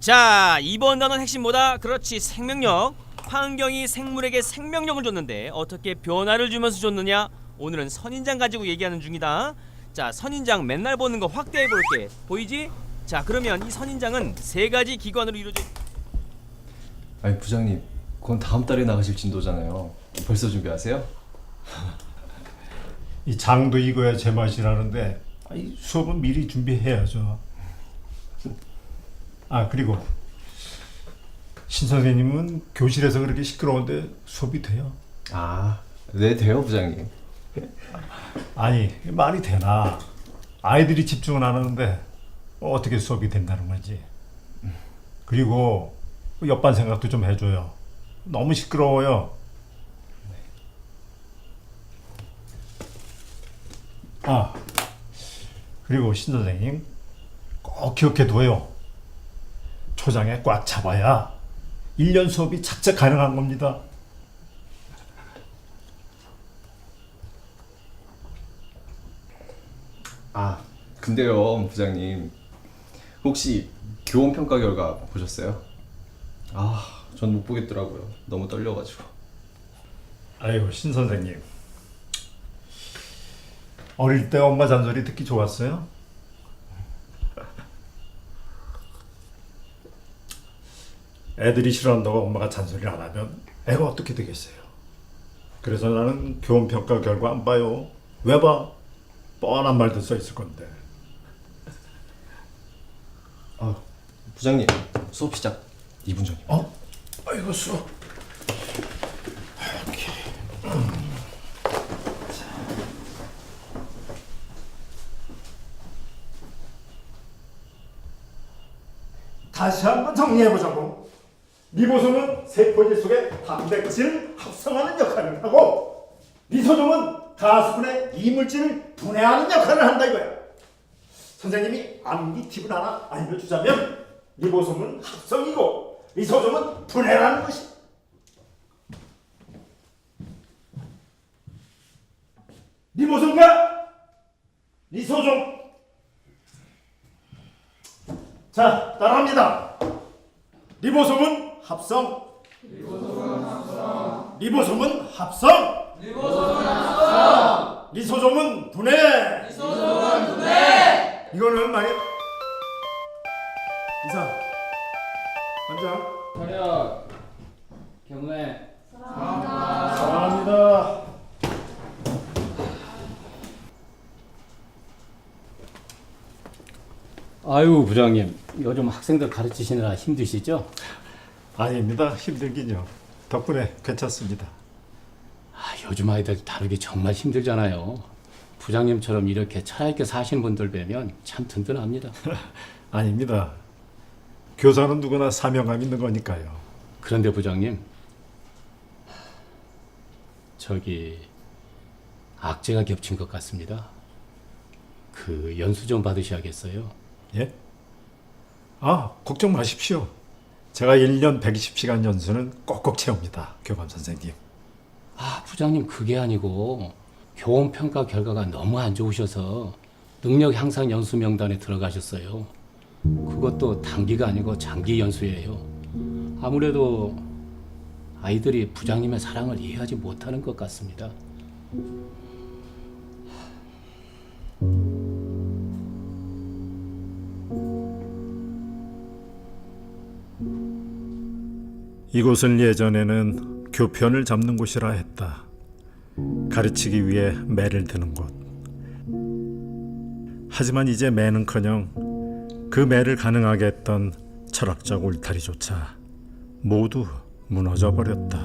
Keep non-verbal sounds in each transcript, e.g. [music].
자 이번 단원 핵심 뭐다? 그렇지 생명력 환경이 생물에게 생명력을 줬는데 어떻게 변화를 주면서 줬느냐 오늘은 선인장 가지고 얘기하는 중이다 자 선인장 맨날 보는 거 확대해 볼게 보이지? 자 그러면 이 선인장은 세 가지 기관으로 이루어져 있- 아니 부장님 그건 다음 달에 나가실 진도잖아요 벌써 준비하세요? 이 장도 익어야 제맛이라는데 아, 이 수업은 미리 준비해야죠. 아 그리고 신 선생님은 교실에서 그렇게 시끄러운데 수업이 돼요? 아 네 돼요 부장님 아니 말이 되나? 아이들이 집중을 안 하는데 어떻게 수업이 된다는 건지. 그리고 그 옆반 생각도 좀 해줘요. 너무 시끄러워요. 아 그리고 신 선생님 꼭 기억해 둬요. 초장에 꽉 잡아야 1년 수업이 착착 가능한 겁니다. 아 근데요 부장님 혹시 교원 평가 결과 보셨어요? 아 전 못 보겠더라고요 너무 떨려가지고 아이고 신 선생님 어릴 때 엄마 잔소리 듣기 좋았어요? 애들이 싫어한다고 엄마가 잔소리를 안 하면 애가 어떻게 되겠어요? 그래서 나는 교원 평가 결과 안 봐요. 왜 봐? 뻔한 말도 써 있을 건데. 아 부장님 수업 시작 2분 전이요 어? 아이고 수업. 다시 한번 정리해 보자고. 리보솜은 세포질 속에 단백질을 합성하는 역할을 하고 리소솜은 가수분의 이물질을 분해하는 역할을 한다 이거야. 선생님이 암기 팁을 하나 알려주자면 리보솜은 합성이고 리소솜은 분해라는 것이. 리보솜과 리소솜. 자, 따라합니다. 리보솜은 합성. 리보솜은 합성. 리보솜은 합성. 리소솜은 분해. 리소솜은 분해. 이거는 만약 이사 반장 차렷 경례 사랑합니다. 아유 부장님 요즘 학생들 가르치시느라 힘드시죠? 아닙니다. 힘들긴요. 덕분에 괜찮습니다. 아, 요즘 아이들 다루기 정말 힘들잖아요 부장님처럼 이렇게 차갑게 사시는 분들 뵈면 참 든든합니다 [laughs] 아닙니다. 교사는 누구나 사명감 있는 거니까요. 그런데 부장님 저기 악재가 겹친 것 같습니다 그 연수 좀 받으셔야겠어요 예? 아, 걱정 마십시오. 제가 1년 120시간 연수는 꼭꼭 채웁니다. 교감 선생님. 아, 부장님 그게 아니고 교원 평가 결과가 너무 안 좋으셔서 능력 향상 연수 명단에 들어가셨어요. 그것도 단기가 아니고 장기 연수예요. 아무래도 아이들이 부장님의 사랑을 이해하지 못하는 것 같습니다. 이곳은 예전에는 교편을 잡는 곳이라 했다. 가르치기 위해 매를 드는 곳. 하지만 이제 매는커녕 그 매를 가능하게 했던 철학적 울타리조차 모두 무너져 버렸다.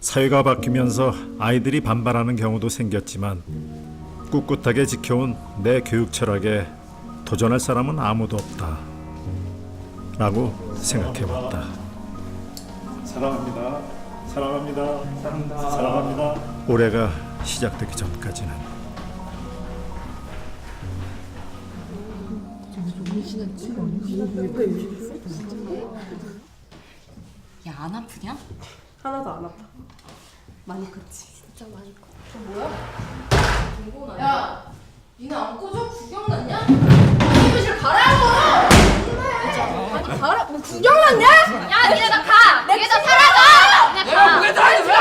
사회가 바뀌면서 아이들이 반발하는 경우도 생겼지만 꿋꿋하게 지켜온 내 교육 철학에 도전할 사람은 아무도 없다. 라고 생각해 봤다. 사랑합니다. 사랑합니다. 사랑합니다. 사랑합니다. 올해가 시작되기 전까지는 야 안 아프냐? 하나도 안 아파. 많이 컸지. 진짜 많이 커. 야, 니네 안 꺼져? 구경 났냐? 교실 가라고! 아니 가라. 뭐 구경 났냐? 야 니네 다 가. 내게 다 사라져. 니네 가. 왜 다니지 마!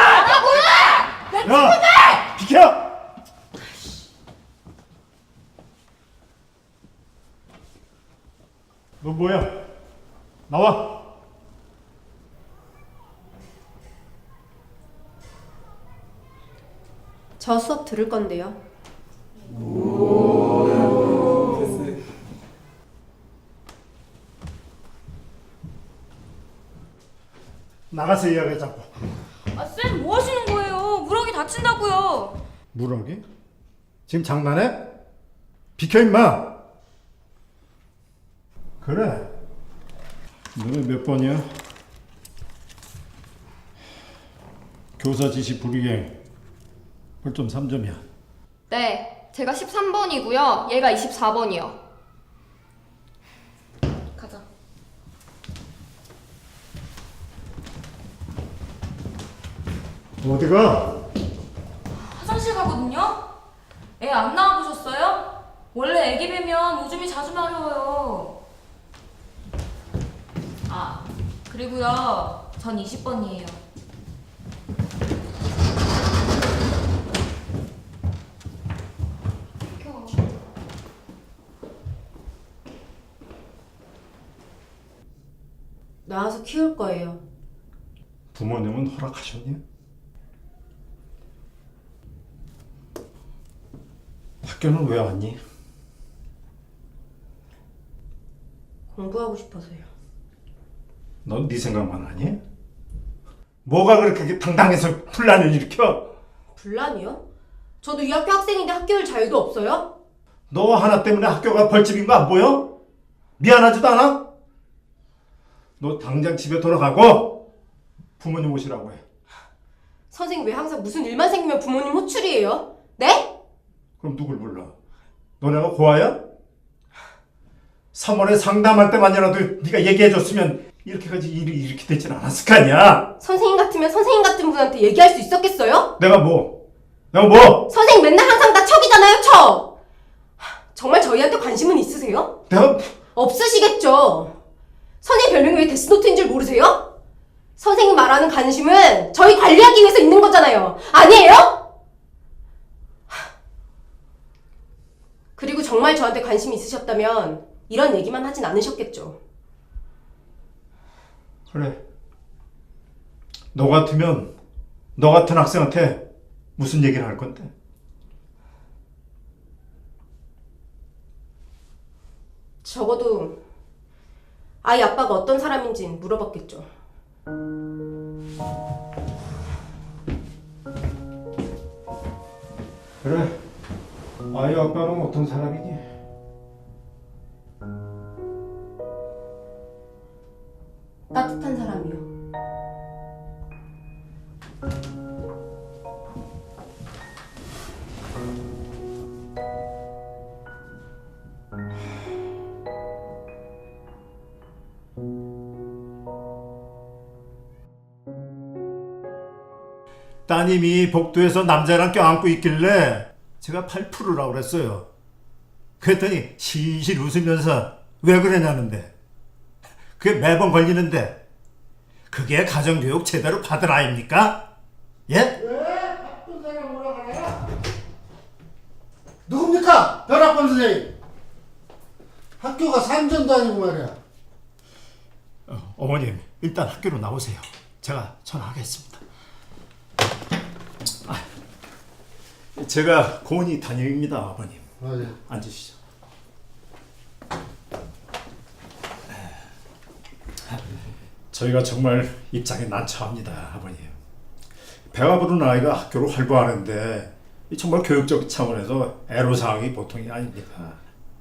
야! 비켜! 너 뭐야? 나와. 저 수업 들을 건데요. 나가서 이야기하자고. 아, 쌤, 뭐 하시는 거예요? 무럭이 다친다고요. 무럭이? 지금 장난해? 비켜 임마. 그래. 너는 몇 번이야? 교사 지시 불이행. 벌점 3점이야. 네, 제가 13번이고요. 얘가 24번이요. 가자. 어디가? 화장실 가거든요? 애안 나와보셨어요? 원래 애기 뵈면 오줌이 자주 마려워요. 아, 그리고요. 전 20번이에요. 나와서 키울 거예요. 부모님은 허락하셨니? 학교는 왜 왔니? 공부하고 싶어서요. 넌 네 생각만 하니? 뭐가 그렇게 당당해서 분란을 일으켜? 분란이요? 저도 이 학교 학생인데 학교일 자유도 없어요? 너 하나 때문에 학교가 벌집인 거 안 보여? 미안하지도 않아? 너 당장 집에 돌아가고 부모님 오시라고 해. 선생님 왜 항상 무슨 일만 생기면 부모님 호출이에요? 네? 그럼 누굴 불러? 너네가 고아야? 3월에 상담할 때만이라도 네가 얘기해줬으면 이렇게까지 일이 이렇게 되진 않았을 거 아니야? 선생님 같으면 선생님 같은 분한테 얘기할 수 있었겠어요? 내가 뭐? 내가 뭐? 선생님 맨날 항상 다 척이잖아요, 척! 하, 정말 저희한테 관심은 있으세요? 내가 없으시겠죠. 별명이 왜 데스노트인 줄 모르세요? 선생님 말하는 관심은 저희 관리하기 위해서 있는 거잖아요. 아니에요? 하. 그리고 정말 저한테 관심이 있으셨다면 이런 얘기만 하진 않으셨겠죠. 그래. 너 같으면 너 같은 학생한테 무슨 얘기를 할 건데? 적어도 아이 아빠가 어떤 사람인진 물어봤겠죠. 그래. 아이 아빠는 어떤 사람이니? 따뜻한 사람 따님이 복도에서 남자랑 껴안고 있길래 제가 8%라고 그랬어요. 그랬더니 실실 웃으면서 왜 그러냐는데 그게 매번 걸리는데 그게 가정교육 제대로 받을 아입니까? 예? 누굽니까? 변학범 선생님. 학교가 산전도 아니고 말이야. 어, 어머님 일단 학교로 나오세요. 제가 전화하겠습니다. 아, 제가 고은이 담임입니다, 아버님. 맞아. 앉으시죠. 저희가 정말 입장이 난처합니다, 아버님. 배가 부른 아이가 학교를 활보하는데 이 정말 교육적 차원에서 애로사항이 보통이 아닙니다.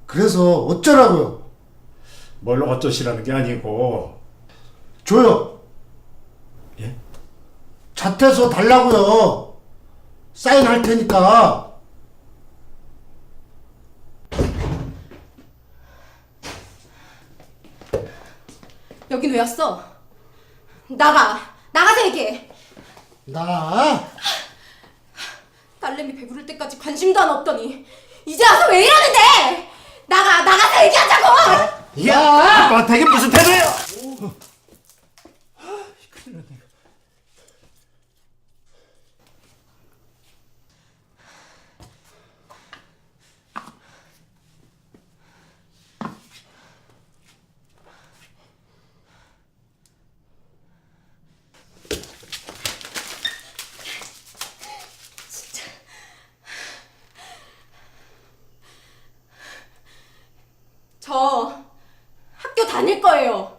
그래서 어쩌라고요? 뭘 어쩌시라는 게 아니고 줘요. 예? 자퇴서 달라고요. 사인할 테니까. 여긴 왜 왔어? 나가! 나가서 얘기해! 나 딸내미 배부를 때까지 관심도 안 없더니 이제 와서 왜 이러는데? 나가 나가서 얘기하자고. 야! 아빠 되게 무슨 태도야! 저 학교 다닐 거예요.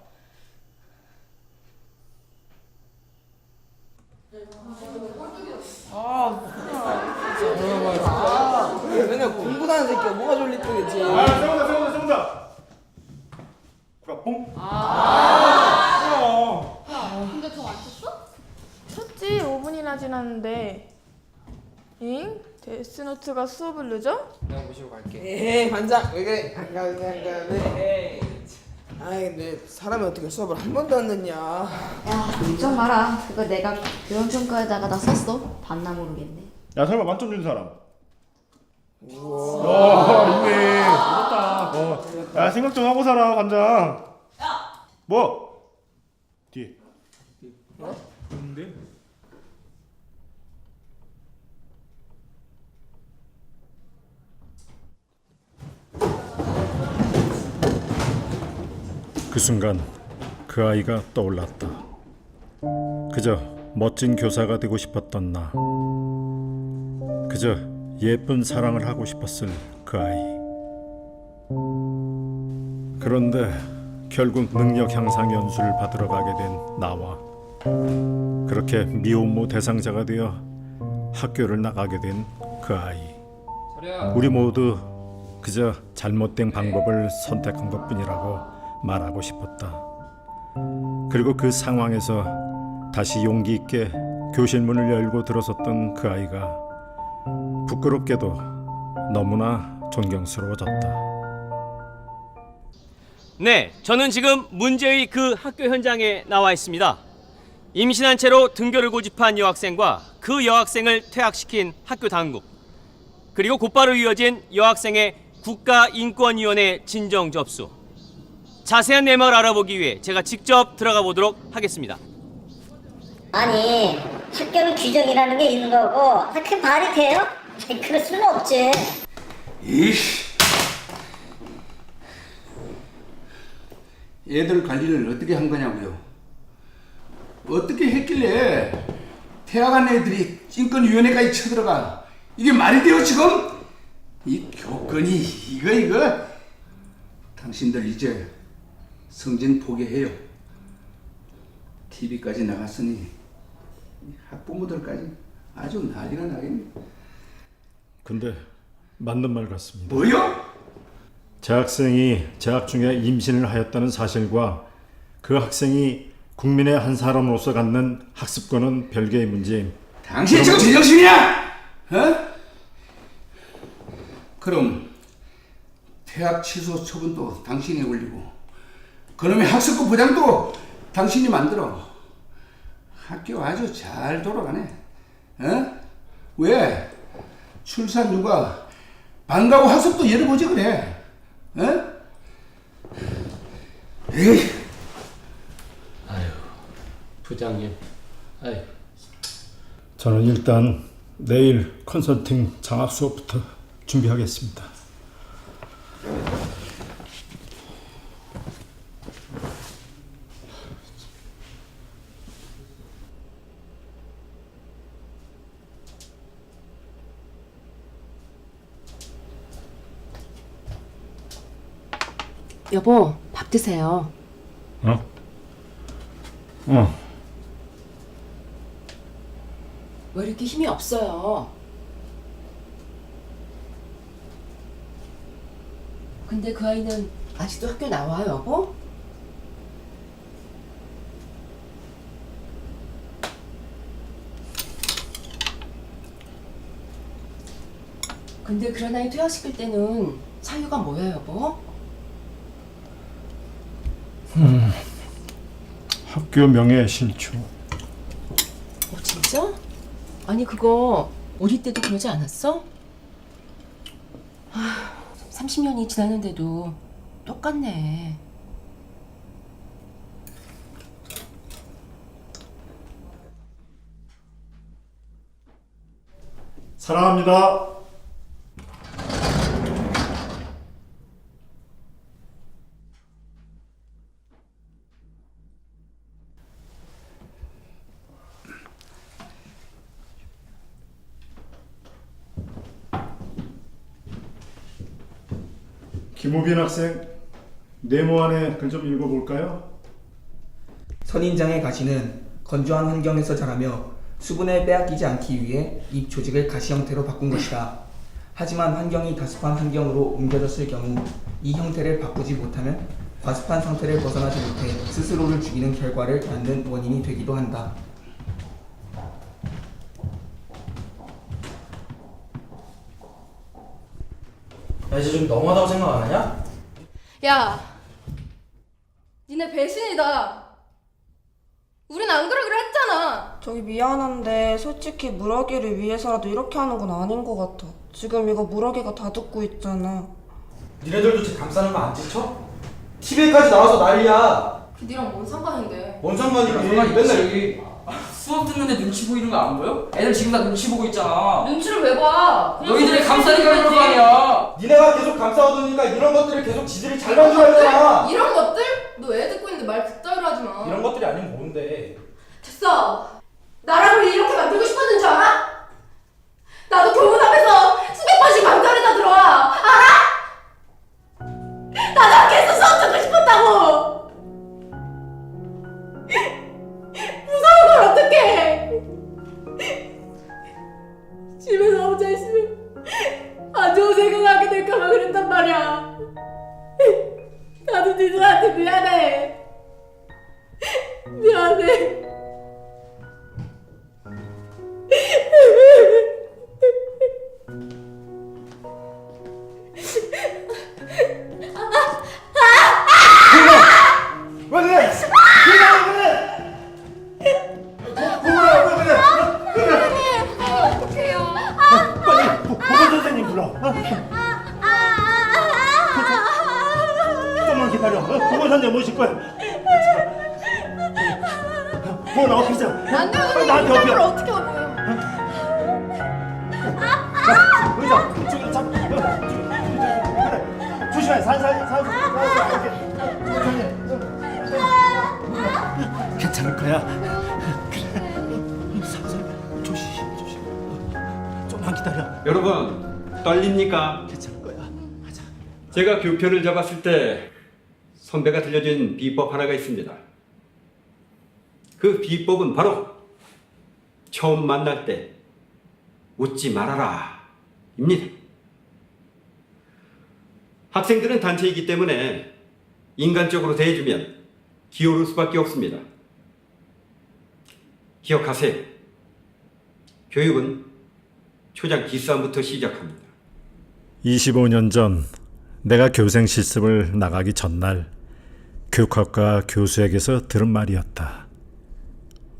맨날 공부하는 새끼가 뭐가 졸릴 뿐이지. 아, 세운다, 세운다, 세운다! 뽕? 근데 더 안 쳤어? 쳤지 5분이나 지났는데 잉? 데스노트가 수업을 늦어? 에이 반장 왜 그래? 안 가도 돼, 안 가도 돼. 아이 근데 사람이 어떻게 수업을 한 번도 안 듣냐? 야, 걱정 마라. 그거 내가 교원평가에다가 다 썼어. 봤나 모르겠네. 야, 설마 만점 준 사람? 우와. 있네. 부럽다. 어. 야, 생각 좀 하고 살아, 관장. 야! 뭐? 뒤에. 어? 뭔데? 그 순간 그 아이가 떠올랐다. 그저 멋진 교사가 되고 싶었던 나. 그저 예쁜 사랑을 하고 싶었을 그 아이. 그런데 결국 능력 향상 연수를 받으러 가게 된 나와 그렇게 미혼모 대상자가 되어 학교를 나가게 된 그 아이. 우리 모두 그저 잘못된 방법을 선택한 것뿐이라고 말하고 싶었다. 그리고 그 상황에서 다시 용기 있게 교실 문을 열고 들어섰던 그 아이가 부끄럽게도 너무나 존경스러워졌다. 네, 저는 지금 문제의 그 학교 현장에 나와 있습니다. 임신한 채로 등교를 고집한 여학생과 그 여학생을 퇴학시킨 학교 당국 그리고 곧바로 이어진 여학생의 국가인권위원회 진정 접수 자세한 내막을 알아보기 위해 제가 직접 들어가 보도록 하겠습니다. 아니 학교는 규정이라는 게 있는 거고 그게 말이 돼요? 아니, 그럴 수는 없지 이씨. 애들 관리를 어떻게 한 거냐고요? 어떻게 했길래 퇴학한 애들이 찐권위원회까지 쳐들어가? 이게 말이 돼요 지금? 이 교권이 이거 이거? 당신들 이제 성진 포기해요. TV까지 나갔으니 학부모들까지 아주 난리가 나겠네. 근데 맞는 말 같습니다. 뭐요? 재학생이 재학 중에 임신을 하였다는 사실과 그 학생이 국민의 한 사람으로서 갖는 학습권은 별개의 문제임. 당신 지금 제정신이야? 어? 그럼 퇴학 취소 처분도 당신이 올리고 그놈의 학습부 부장도 당신이 만들어 학교 아주 잘 돌아가네 어? 왜? 출산휴가 방과후 학습도 열어보지 그래 어? 에이 아유, 부장님. 아유. 저는 일단 내일 컨설팅 장학 수업부터 준비하겠습니다. 여보, 밥 드세요. 어? 어. 왜 이렇게 힘이 없어요? 근데 그 아이는 아직도 학교 나와요, 여보? 근데 그런 아이 퇴학시킬 때는 사유가 뭐예요, 여보? 학교 명예 실추. 어, 진짜? 아니, 그거 우리 때도 그러지 않았어? 아, 30년이 지났는데도 똑같네. 사랑합니다. 김우빈 학생 네모 안에 글 좀 읽어볼까요? 선인장의 가시는 건조한 환경에서 자라며 수분을 빼앗기지 않기 위해 잎 조직을 가시 형태로 바꾼 것이다. 하지만 환경이 다습한 환경으로 옮겨졌을 경우 이 형태를 바꾸지 못하면 과습한 상태를 벗어나지 못해 스스로를 죽이는 결과를 낳는 원인이 되기도 한다. 야 이제 좀 너무하다고 생각 안 하냐? 야, 니네 배신이다. 우린 안 그러기로 했잖아. 저기 미안한데 솔직히 물어기를 위해서라도 이렇게 하는 건 아닌 것 같아. 지금 이거 물어기가 다 듣고 있잖아. 니네들도 제 감싸는 거 안 지쳐? TV에까지 나와서 난리야 니랑 뭔 상관인데? 뭔 상관이니 맨날 여기 수업 듣는데 눈치 보이는 거 안 보여? 애들 지금 다 눈치 보고 있잖아. 눈치를 왜 봐? 그냥 너희들이 감싸니까 그럴 거 아니야. 니네가 계속 감싸오더니까 이런 것들을 계속 지들이 잘 만들어야잖아 [laughs] 이런 것들? 너 애 듣고 있는데 말 그따위로 하지 마. 이런 것들이 아니면 뭔데 됐어. 나라를 이렇게 만들고 싶었는 줄 알아? 나도 교문 앞에서 수백 번씩 망설이다 들어와. 알아? 나도 학교에서 수업 듣고 싶었다고. 뭐 나와 피자. 안 돼요, 선생님. 나한테 그걸 엎여. 어떻게 업어요? 의자 저기 잡. 어, 그래. 조심해. 살살 살살 살살. 괜찮을 거야. 그래. 살살 조심 조심. 좀만 기다려. 여러분 떨립니까? 괜찮을 거야. 제가 교편을 잡았을 때 선배가 들려준 비법 하나가 있습니다. 그 비법은 바로 처음 만날 때 웃지 말아라 입니다. 학생들은 단체이기 때문에 인간적으로 대해주면 기어올 수밖에 없습니다. 기억하세요. 교육은 초장 기싸움부터 시작합니다. 25년 전 내가 교생 실습을 나가기 전날 교육학과 교수에게서 들은 말이었다.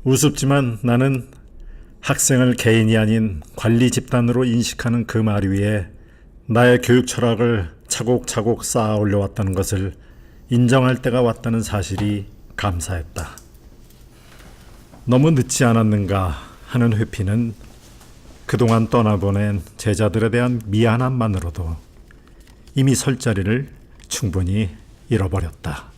우습지만 나는 학생을 개인이 아닌 관리 집단으로 인식하는 그 말 위에 나의 교육 철학을 차곡차곡 쌓아 올려왔다는 것을 인정할 때가 왔다는 사실이 감사했다. 너무 늦지 않았는가 하는 회피는 그동안 떠나보낸 제자들에 대한 미안함만으로도 이미 설 자리를 충분히 잃어버렸다.